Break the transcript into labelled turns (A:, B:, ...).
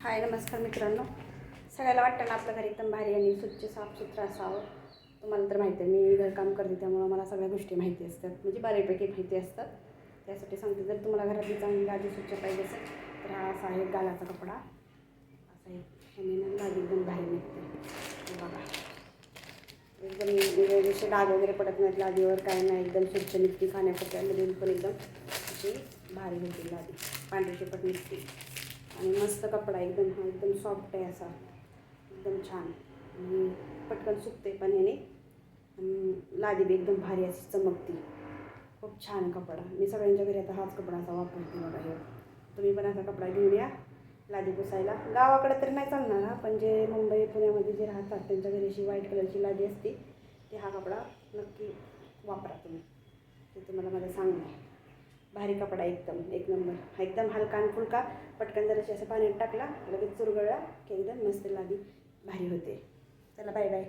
A: हाय नमस्कार मित्रांनो. सगळ्याला वाटतं ना आपलं घर एकदम भारी आणि स्वच्छ साफसुथरं असावं. तुम्हाला तर माहिती आहे मी घरकाम करते त्यामुळं मला सगळ्या गोष्टी माहिती असतात. म्हणजे बऱ्यापैकी माहिती असतात. त्यासाठी सांगते जर तुम्हाला घरातली चांगली गादी स्वच्छ पाहिजे असेल तर हा असा आहे गालाचा कपडा. असा आहे आणि गादी एकदम भारी निघते. बघा. एकदम जसे डाग वगैरे पडत नाहीत लादीवर काय नाही. एकदम स्वच्छ निघते खाण्यापुरत्यामध्ये पण एकदम अशी भारी होती लादी पांढरी शेपट निघते. आणि मस्त कपडा एकदम हा एकदम सॉफ्ट आहे असा. एकदम छान. आणि पटकन सुकते पण याने. लादी बी एकदम भारी अशी चमकती. खूप छान कपडा. मी सगळ्यांच्या घरी आता हाच कपडा असा वापरते बघा हे. तुम्ही पण असा कपडा घेऊन या. लादी पुसायला. गावाकडे तरी नाही चालणार हा पण जे मुंबई पुण्यामध्ये जे राहतात त्यांच्या घरी अशी व्हाईट कलरची लादी असते ते हा कपडा नक्की वापरा तुम्ही. ते तुम्हाला मला सांगणार. भारी कपडा एकदम एक नंबर. एकदम हलका आणि फुलका. पटकन जराशी असं पाण्यात टाकला लगेच चुरगळला की एकदम मस्त लादी भारी होते. चला बाय बाय